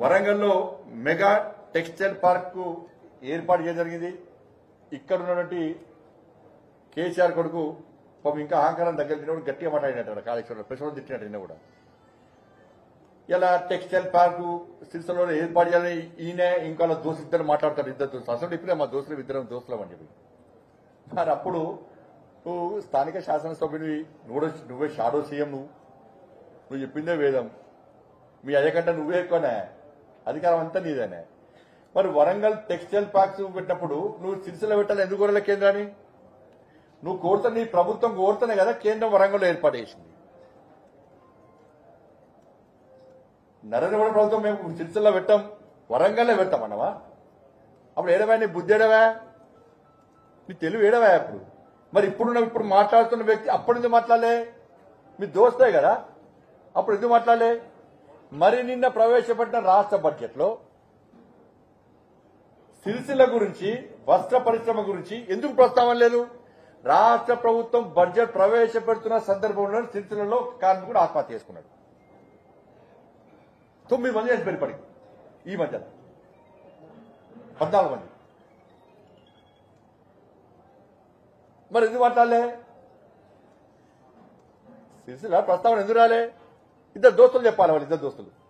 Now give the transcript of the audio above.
వరంగల్లో mega textile park ఏర్పాటు చేయడం జరిగింది. ఇక్కడ ఉన్నటువంటి కేసీఆర్ కొడుకు పాపం ఇంకా అహంకారం దగ్గర తిన్నప్పుడు గట్టిగా మాట్లాడినట్టు కాళేశ్వరం ప్రశ్న తిట్టినట్టు నిన్న కూడా. ఇలా టెక్స్టైల్ పార్కు సిరిసలో ఏర్పాటు చేయాలని ఈయన ఇంకా వాళ్ళ దోస్తు ఇద్దరు మాట్లాడతారు ఇద్దరు దోస్తులు. అసలు ఇప్పుడే మా దోస్తులు ఇద్దరం దోస్తులం అని చెప్పి. మరి అప్పుడు నువ్వు స్థానిక శాసనసభ్యుని నువ్వు నువ్వే షాడో సీఎం నువ్వు నువ్వు చెప్పిందే వేదం. మీ అయ్యకంటే నువ్వే ఎక్కువనే. అధికారం అంతా నీదేనే. మరి వరంగల్ టెక్స్టైల్ పార్క్స్ పెట్టినప్పుడు నువ్వు సిరిసిల్ల పెట్టాలి ఎందుకు కోరలే కేంద్రాన్ని? నువ్వు కోరుతా నీ ప్రభుత్వం కోరుతనే కదా కేంద్రం వరంగల్లో ఏర్పాటు చేసింది. నరేంద్ర మోడీ ప్రభుత్వం మేము సిరిసిల్ల పెట్టాం వరంగల్లో పెడతాం అన్నవా? అప్పుడు ఏడవా నీ బుద్ధి ఏడవా? నీ తెలివి ఏడవా అప్పుడు? మరి ఇప్పుడున్న ఇప్పుడు మాట్లాడుతున్న వ్యక్తి అప్పటి నుంచి మాట్లాడలే. మీ దోస్తే కదా? అప్పుడు ఎందుకు మాట్లాడలే? మరి నిన్న ప్రవేశపెట్టిన రాష్ట్ర బడ్జెట్లో సిరిసిల్ల గురించి వస్త్ర పరిశ్రమ గురించి ఎందుకు ప్రస్తావన లేదు? రాష్ట్ర ప్రభుత్వం బడ్జెట్ ప్రవేశపెడుతున్న సందర్భంలో సిరిసిల్లలో కార్మికుడు ఆత్మహత్య చేసుకున్నాడు. తొమ్మిది మంది చనిపోయారు ఇప్పటికి ఈ మధ్య. పద్నాలుగు మంది. మరి ఎందుకు మాట్లాడలే? సిరిసిల్ల ప్రస్తావన ఎందుకు రాలే? ఇద్దరు దోస్తులు చెప్పాలి వాళ్ళు ఇద్దరు దోస్తులు.